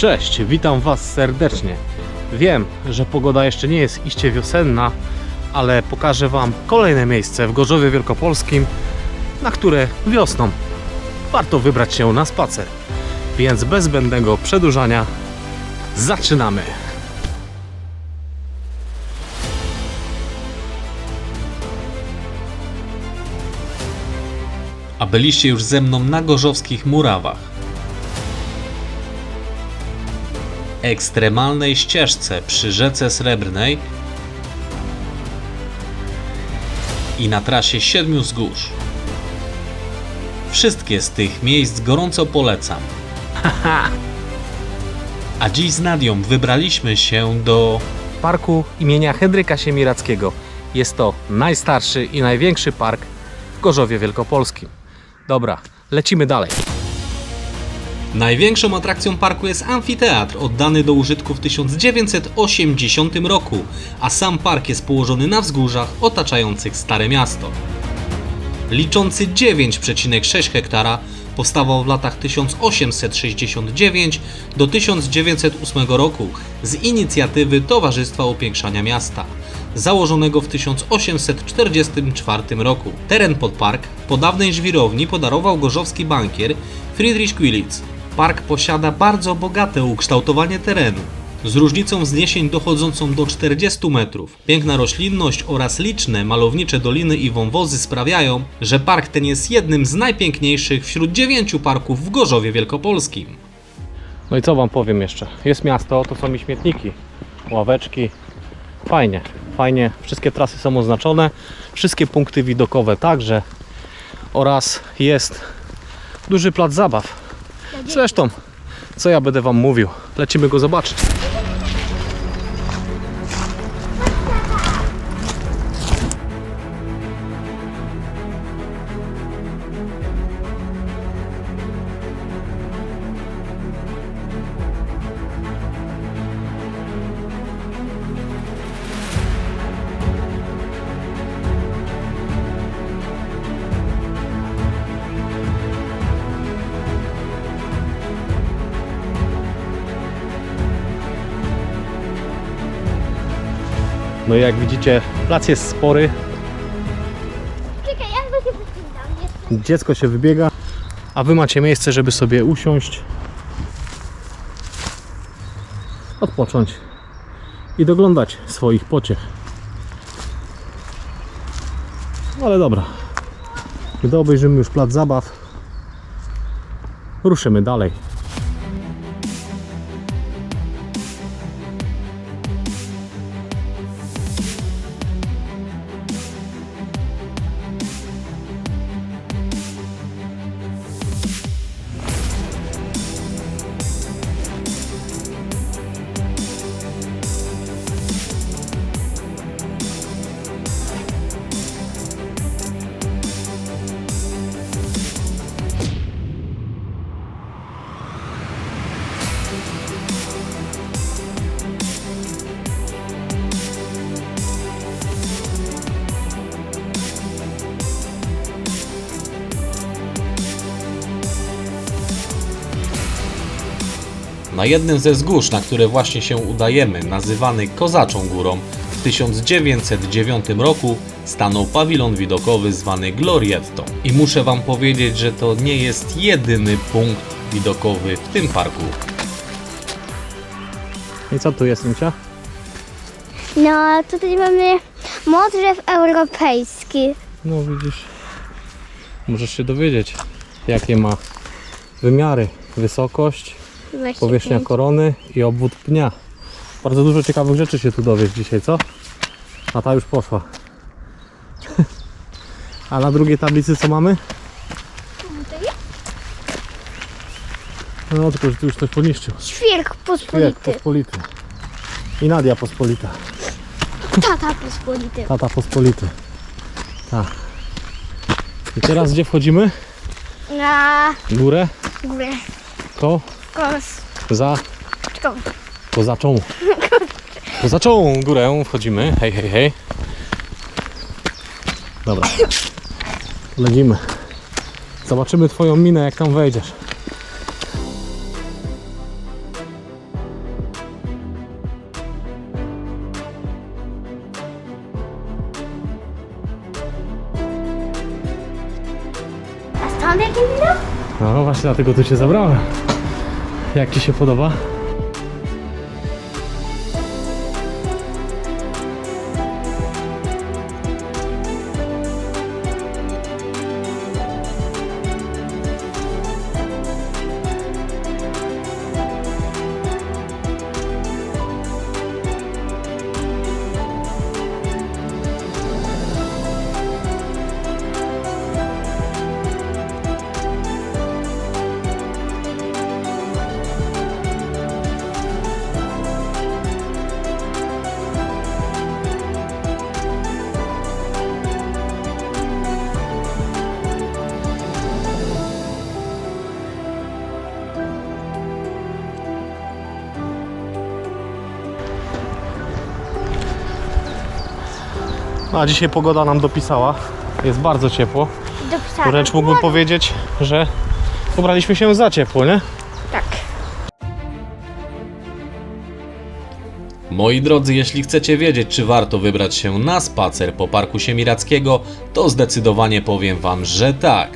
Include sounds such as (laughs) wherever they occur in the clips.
Cześć, witam Was serdecznie. Wiem, że pogoda jeszcze nie jest iście wiosenna, ale pokażę Wam kolejne miejsce w Gorzowie Wielkopolskim, na które wiosną warto wybrać się na spacer. Więc bez zbędnego przedłużania zaczynamy. A byliście już ze mną na gorzowskich murawach. Ekstremalnej ścieżce przy rzece Srebrnej i na trasie Siedmiu Wzgórz. Wszystkie z tych miejsc gorąco polecam. A dziś z Nadią wybraliśmy się do Parku imienia Henryka Siemirackiego. Jest to najstarszy i największy park w Gorzowie Wielkopolskim. Dobra, lecimy dalej. Największą atrakcją parku jest amfiteatr, oddany do użytku w 1980 roku, a sam park jest położony na wzgórzach otaczających Stare Miasto. Liczący 9,6 hektara, powstawał w latach 1869 do 1908 roku z inicjatywy Towarzystwa Upiększania Miasta, założonego w 1844 roku. Teren pod park po dawnej żwirowni podarował gorzowski bankier Friedrich Quilitz. Park posiada bardzo bogate ukształtowanie terenu, z różnicą wzniesień dochodzącą do 40 metrów. Piękna roślinność oraz liczne malownicze doliny i wąwozy sprawiają, że park ten jest jednym z najpiękniejszych wśród dziewięciu parków w Gorzowie Wielkopolskim. No i co Wam powiem jeszcze? Jest miasto, to są mi śmietniki, ławeczki. Fajnie, fajnie. Wszystkie trasy są oznaczone, wszystkie punkty widokowe także. Oraz jest duży plac zabaw. Zresztą, co ja będę Wam mówił? Lecimy go zobaczyć. No i jak widzicie, plac jest spory, Czekaj, ja go się. Jeszcze. dziecko się wybiega, a wy macie miejsce, żeby sobie usiąść, odpocząć i doglądać swoich pociech. No ale dobra, gdy obejrzymy już plac zabaw, ruszymy dalej. Na jednym ze wzgórz, na które właśnie się udajemy, nazywany Kozaczą Górą, w 1909 roku stanął pawilon widokowy zwany Glorietto. I muszę Wam powiedzieć, że to nie jest jedyny punkt widokowy w tym parku. I co tu jest, Nucia? No, tutaj mamy modrzew europejski. No widzisz, możesz się dowiedzieć, jakie ma wymiary, wysokość, powierzchnia 25. korony i obwód pnia. Bardzo dużo ciekawych rzeczy się tu dowiesz dzisiaj, co? A ta już poszła. (laughs) A na drugiej tablicy co mamy? No tylko, że tu już ktoś poniszczył. Świerk pospolity. pospolity. I Nadia pospolita. Tata pospolity. Tata pospolity. Tak. I teraz gdzie wchodzimy? Na Górę? górę. Ko? Kos. Za, Czką. kozaczą. Kozaczą górę wchodzimy. Hej, hej, hej. Dobra. Lecimy. Zobaczymy twoją minę, jak tam wejdziesz. A stąd jakie? No właśnie dlatego tu się zabrałem. Jak ci się podoba? A dzisiaj pogoda nam dopisała. Jest bardzo ciepło. Wręcz mógłbym powiedzieć, że ubraliśmy się za ciepło, nie? Tak. Moi drodzy, jeśli chcecie wiedzieć, czy warto wybrać się na spacer po Parku Siemirackiego, to zdecydowanie powiem Wam, że tak.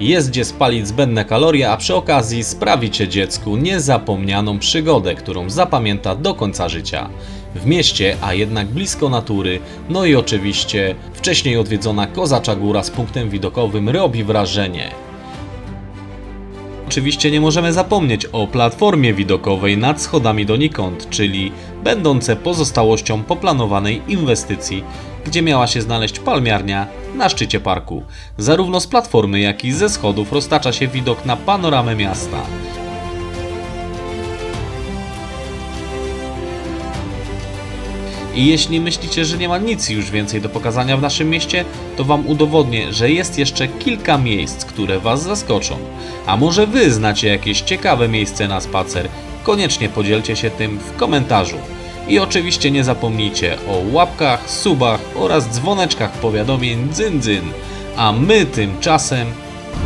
Jest gdzie spalić zbędne kalorie, a przy okazji sprawicie dziecku niezapomnianą przygodę, którą zapamięta do końca życia. W mieście, a jednak blisko natury, no i oczywiście wcześniej odwiedzona Kozacza Góra z punktem widokowym robi wrażenie. Oczywiście nie możemy zapomnieć o platformie widokowej nad schodami donikąd, czyli będące pozostałością poplanowanej inwestycji, gdzie miała się znaleźć palmiarnia na szczycie parku. Zarówno z platformy, jak i ze schodów roztacza się widok na panoramę miasta. I jeśli myślicie, że nie ma nic już więcej do pokazania w naszym mieście, to Wam udowodnię, że jest jeszcze kilka miejsc, które Was zaskoczą. A może Wy znacie jakieś ciekawe miejsce na spacer? Koniecznie podzielcie się tym w komentarzu. I oczywiście nie zapomnijcie o łapkach, subach oraz dzwoneczkach powiadomień dzyn dzyn. A my tymczasem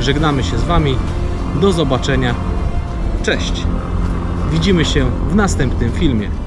żegnamy się z Wami. Do zobaczenia. Cześć. Widzimy się w następnym filmie.